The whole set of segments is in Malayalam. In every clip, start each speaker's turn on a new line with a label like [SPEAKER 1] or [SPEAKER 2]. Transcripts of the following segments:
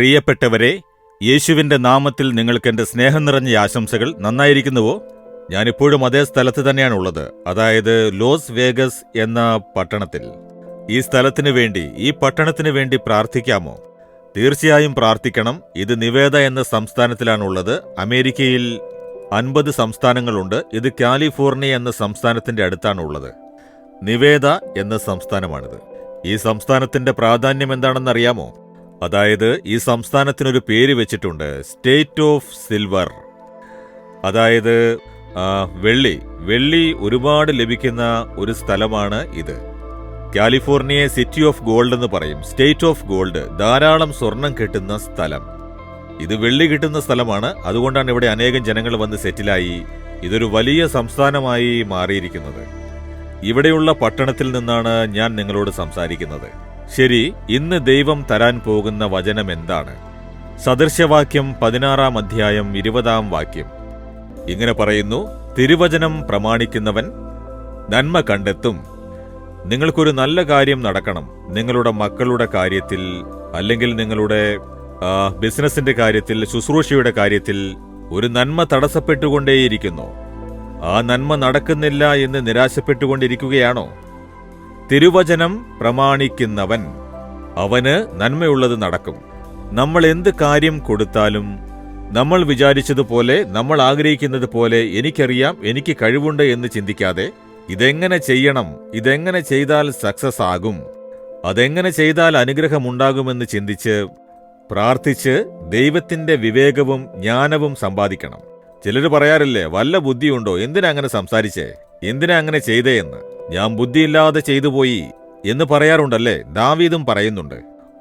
[SPEAKER 1] പ്രിയപ്പെട്ടവരെ യേശുവിന്റെ നാമത്തിൽ നിങ്ങൾക്ക് എന്റെ സ്നേഹം നിറഞ്ഞ ആശംസകൾ നന്നായിരിക്കുന്നുവോ? ഞാനിപ്പോഴും അതേ സ്ഥലത്ത് തന്നെയാണ് ഉള്ളത് അതായത് ലോസ് വേഗസ് എന്ന പട്ടണത്തിൽ. ഈ സ്ഥലത്തിന് വേണ്ടി ഈ പട്ടണത്തിന് വേണ്ടി പ്രാർത്ഥിക്കാമോ? തീർച്ചയായും പ്രാർത്ഥിക്കണം. ഇത് നിവേദ എന്ന സംസ്ഥാനത്തിലാണുള്ളത്. അമേരിക്കയിൽ അൻപത് സംസ്ഥാനങ്ങളുണ്ട്. ഇത് കാലിഫോർണിയ എന്ന സംസ്ഥാനത്തിന്റെ അടുത്താണുള്ളത്. നിവേദ എന്ന സംസ്ഥാനമാണിത്. ഈ സംസ്ഥാനത്തിന്റെ പ്രാധാന്യം എന്താണെന്നറിയാമോ? അതായത് ഈ സംസ്ഥാനത്തിനൊരു പേര് വെച്ചിട്ടുണ്ട് സ്റ്റേറ്റ് ഓഫ് സിൽവർ അതായത് വെള്ളി. വെള്ളി ഒരുപാട് ലഭിക്കുന്ന ഒരു സ്ഥലമാണ് ഇത്. കാലിഫോർണിയയെ സിറ്റി ഓഫ് ഗോൾഡ് എന്ന് പറയും. സ്റ്റേറ്റ് ഓഫ് ഗോൾഡ് ധാരാളം സ്വർണം കിട്ടുന്ന സ്ഥലം. ഇത് വെള്ളി കിട്ടുന്ന സ്ഥലമാണ്. അതുകൊണ്ടാണ് ഇവിടെ അനേകം ജനങ്ങൾ വന്ന് സെറ്റിലായി. ഇതൊരു വലിയ സംസ്ഥാനമായി മാറിയിരിക്കുന്നത്. ഇവിടെയുള്ള പട്ടണത്തിൽ നിന്നാണ് ഞാൻ നിങ്ങളോട് സംസാരിക്കുന്നത്. ശരി ഇന്ന് ദൈവം തരാൻ പോകുന്ന വചനം എന്താണ്? സദൃശവാക്യം പതിനാറാം അധ്യായം ഇരുപതാം വാക്യം. ഇങ്ങനെ പറയുന്നു തിരുവചനം പ്രമാണിക്കുന്നവൻ നന്മ കണ്ടെത്തും. നിങ്ങൾക്കൊരു നല്ല കാര്യം നടക്കണം. നിങ്ങളുടെ മക്കളുടെ കാര്യത്തിൽ അല്ലെങ്കിൽ നിങ്ങളുടെ ബിസിനസിന്റെ കാര്യത്തിൽ ശുശ്രൂഷയുടെ കാര്യത്തിൽ ഒരു നന്മ തടസ്സപ്പെട്ടുകൊണ്ടേയിരിക്കുന്നു. ആ നന്മ നടക്കുന്നില്ല എന്ന് നിരാശപ്പെട്ടുകൊണ്ടിരിക്കുകയാണോ? തിരുവചനം പ്രമാണിക്കുന്നവൻ. അവന് നന്മയുള്ളത് നടക്കും. നമ്മൾ എന്ത് കാര്യം കൊടുത്താലും നമ്മൾ വിചാരിച്ചതുപോലെ നമ്മൾ ആഗ്രഹിക്കുന്നത് പോലെ എനിക്കറിയാം എനിക്ക് കഴിവുണ്ട് എന്ന് ചിന്തിക്കാതെ ഇതെങ്ങനെ ചെയ്യണം ഇതെങ്ങനെ ചെയ്താൽ സക്സസ് ആകും അതെങ്ങനെ ചെയ്താൽ അനുഗ്രഹമുണ്ടാകുമെന്ന് ചിന്തിച്ച് പ്രാർത്ഥിച്ച് ദൈവത്തിന്റെ വിവേകവും ജ്ഞാനവും സമ്പാദിക്കണം. ചിലർ പറയാറില്ലേ വല്ല ബുദ്ധിയുണ്ടോ എന്തിനാ അങ്ങനെ സംസാരിച്ചേ എന്തിനാ അങ്ങനെ ചെയ്തേ എന്ന്. ഞാൻ ബുദ്ധിയില്ലാതെ ചെയ്തുപോയി എന്ന് പറയാറുണ്ടല്ലേ? ദാവീദും പറയുന്നുണ്ട്.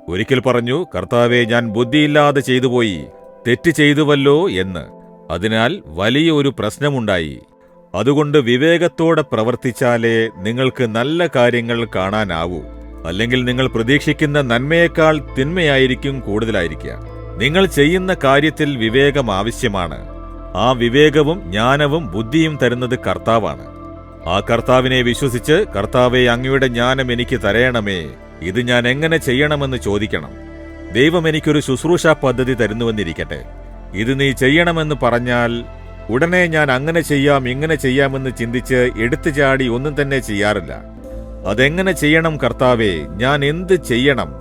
[SPEAKER 1] ഒരിക്കൽ പറഞ്ഞു കർത്താവെ ഞാൻ ബുദ്ധിയില്ലാതെ ചെയ്തുപോയി തെറ്റ് ചെയ്തുവല്ലോ എന്ന്. അതിനാൽ വലിയ ഒരു പ്രശ്നമുണ്ടായി. അതുകൊണ്ട് വിവേകത്തോടെ പ്രവർത്തിച്ചാലേ നിങ്ങൾക്ക് നല്ല കാര്യങ്ങൾ കാണാനാവൂ. അല്ലെങ്കിൽ നിങ്ങൾ പ്രതീക്ഷിക്കുന്ന നന്മയേക്കാൾ തിന്മയായിരിക്കും കൂടുതലായിരിക്കുക. നിങ്ങൾ ചെയ്യുന്ന കാര്യത്തിൽ വിവേകം ആവശ്യമാണ്. ആ വിവേകവും ജ്ഞാനവും ബുദ്ധിയും തരുന്നത് കർത്താവാണ്. ആ കർത്താവിനെ വിശ്വസിച്ച് കർത്താവെ അങ്ങയുടെ ജ്ഞാനം എനിക്ക് തരയണമേ. ഇത് ഞാൻ എങ്ങനെ ചെയ്യണമെന്ന് ചോദിക്കണം. ദൈവം എനിക്കൊരു ശുശ്രൂഷാ പദ്ധതി തരുന്നുവെന്നിരിക്കട്ടെ. ഇത് നീ ചെയ്യണമെന്ന് പറഞ്ഞാൽ ഉടനെ ഞാൻ അങ്ങനെ ചെയ്യാം ഇങ്ങനെ ചെയ്യാമെന്ന് ചിന്തിച്ച് എടുത്തു ചാടി ഒന്നും തന്നെ ചെയ്യാറില്ല. അതെങ്ങനെ ചെയ്യണം കർത്താവെ ഞാൻ എന്ത് ചെയ്യണം?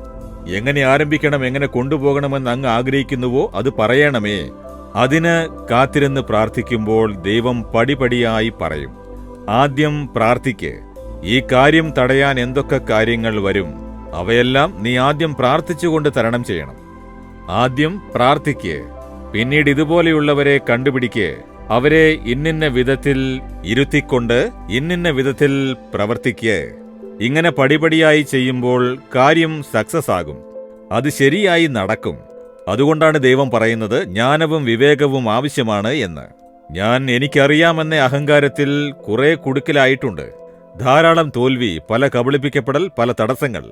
[SPEAKER 1] എങ്ങനെ ആരംഭിക്കണം എങ്ങനെ കൊണ്ടുപോകണമെന്ന് അങ്ങ് ആഗ്രഹിക്കുന്നുവോ അത് പറയണമേ. അതിന് കാത്തിരുന്ന് പ്രാർത്ഥിക്കുമ്പോൾ ദൈവം പടിപടിയായി പറയും. ആദ്യം പ്രാർത്ഥിക്ക്. ഈ കാര്യം തടയാൻ എന്തൊക്കെ കാര്യങ്ങൾ വരും അവയെല്ലാം നീ ആദ്യം പ്രാർത്ഥിച്ചുകൊണ്ട് തരണം ചെയ്യണം. ആദ്യം പ്രാർത്ഥിക്ക്. പിന്നീട് ഇതുപോലെയുള്ളവരെ കണ്ടുപിടിക്ക്. അവരെ ഇന്നിന്ന വിധത്തിൽ ഇരുത്തിക്കൊണ്ട് ഇന്നിന്ന വിധത്തിൽ പ്രവർത്തിക്ക്. ഇങ്ങനെ പടിപടിയായി ചെയ്യുമ്പോൾ കാര്യം സക്സസ് ആകും. അത് ശരിയായി നടക്കും. അതുകൊണ്ടാണ് ദൈവം പറയുന്നത് ജ്ഞാനവും വിവേകവും ആവശ്യമാണ് എന്ന്. ഞാൻ എനിക്കറിയാമെന്ന അഹങ്കാരത്തിൽ കുറെ കുടുക്കിലായിട്ടുണ്ട്. ധാരാളം തോൽവി പല കബളിപ്പിക്കപ്പെടൽ പല തടസ്സങ്ങൾ.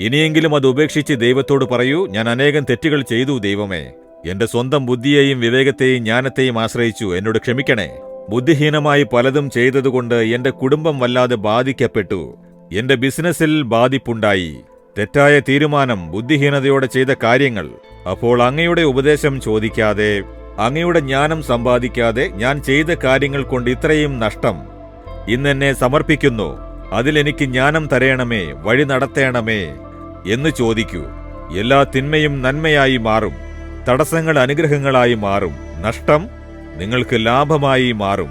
[SPEAKER 1] ഇനിയെങ്കിലും അത് ഉപേക്ഷിച്ച് ദൈവത്തോട് പറയൂ ഞാൻ അനേകം തെറ്റുകൾ ചെയ്തു ദൈവമേ. എന്റെ സ്വന്തം ബുദ്ധിയെയും വിവേകത്തെയും ജ്ഞാനത്തെയും ആശ്രയിച്ചു എന്നോട് ക്ഷമിക്കണേ. ബുദ്ധിഹീനമായി പലതും ചെയ്തതുകൊണ്ട് എന്റെ കുടുംബം വല്ലാതെ ബാധിക്കപ്പെട്ടു. എന്റെ ബിസിനസ്സിൽ ബാധിപ്പുണ്ടായി. തെറ്റായ തീരുമാനം ബുദ്ധിഹീനതയോടെ ചെയ്ത കാര്യങ്ങൾ. അപ്പോൾ അങ്ങയുടെ ഉപദേശം ചോദിക്കാതെ അങ്ങയുടെ ജ്ഞാനം സമ്പാദിക്കാതെ ഞാൻ ചെയ്ത കാര്യങ്ങൾ കൊണ്ട് ഇത്രയും നഷ്ടം. ഇന്നെന്നെ സമർപ്പിക്കുന്നു. അതിലെനിക്ക് ജ്ഞാനം തരയണമേ വഴി നടത്തേണമേ എന്ന് ചോദിക്കൂ. എല്ലാ തിന്മയും നന്മയായി മാറും. തടസ്സങ്ങൾ അനുഗ്രഹങ്ങളായി മാറും. നഷ്ടം നിങ്ങൾക്ക് ലാഭമായി മാറും.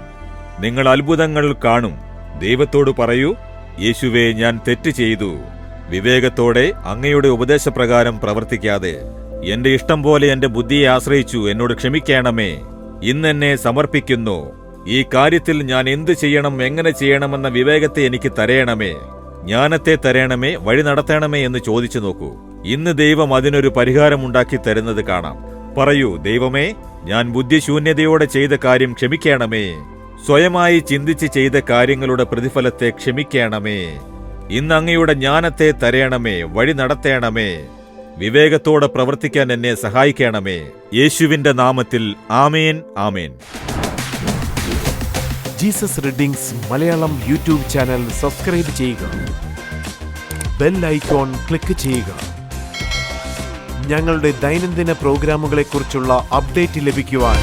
[SPEAKER 1] നിങ്ങൾ അത്ഭുതങ്ങൾ കാണും. ദൈവത്തോട് പറയൂ യേശുവേ ഞാൻ തെറ്റ് ചെയ്തു. വിവേകത്തോടെ അങ്ങയുടെ ഉപദേശപ്രകാരം പ്രവർത്തിക്കാതെ എന്റെ ഇഷ്ടം പോലെ എന്റെ ബുദ്ധിയെ ആശ്രയിച്ചു എന്നോട് ക്ഷമിക്കണമേ. ഇന്നെന്നെ സമർപ്പിക്കുന്നു. ഈ കാര്യത്തിൽ ഞാൻ എന്തു ചെയ്യണം എങ്ങനെ ചെയ്യണമെന്ന വിവേകത്തെ എനിക്ക് തരയണമേ ജ്ഞാനത്തെ തരയണമേ വഴി നടത്തണമേ എന്ന് ചോദിച്ചു നോക്കൂ. ഇന്ന് ദൈവം അതിനൊരു പരിഹാരമുണ്ടാക്കി തരുന്നത് കാണാം. പറയൂ ദൈവമേ ഞാൻ ബുദ്ധിശൂന്യതയോടെ ചെയ്ത കാര്യം ക്ഷമിക്കണമേ. സ്വയമായി ചിന്തിച്ച് ചെയ്ത കാര്യങ്ങളുടെ പ്രതിഫലത്തെ ക്ഷമിക്കണമേ. ഇന്ന് അങ്ങയുടെ ജ്ഞാനത്തെ തരയണമേ വഴി നടത്തേണമേ. വിവേകത്തോടെ പ്രവർത്തിക്കാൻ എന്നെ സഹായിക്കണമേ. യേശുവിന്റെ നാമത്തിൽ ആമേൻ ആമേൻ.
[SPEAKER 2] Jesus readings Malayalam YouTube channel subscribe ചെയ്യുക. ബെൽ ഐക്കോൺ ക്ലിക്ക് ചെയ്യുക. ഞങ്ങളുടെ ദൈനംദിന പ്രോഗ്രാമുകളെക്കുറിച്ചുള്ള അപ്ഡേറ്റ് ലഭിക്കുവാൻ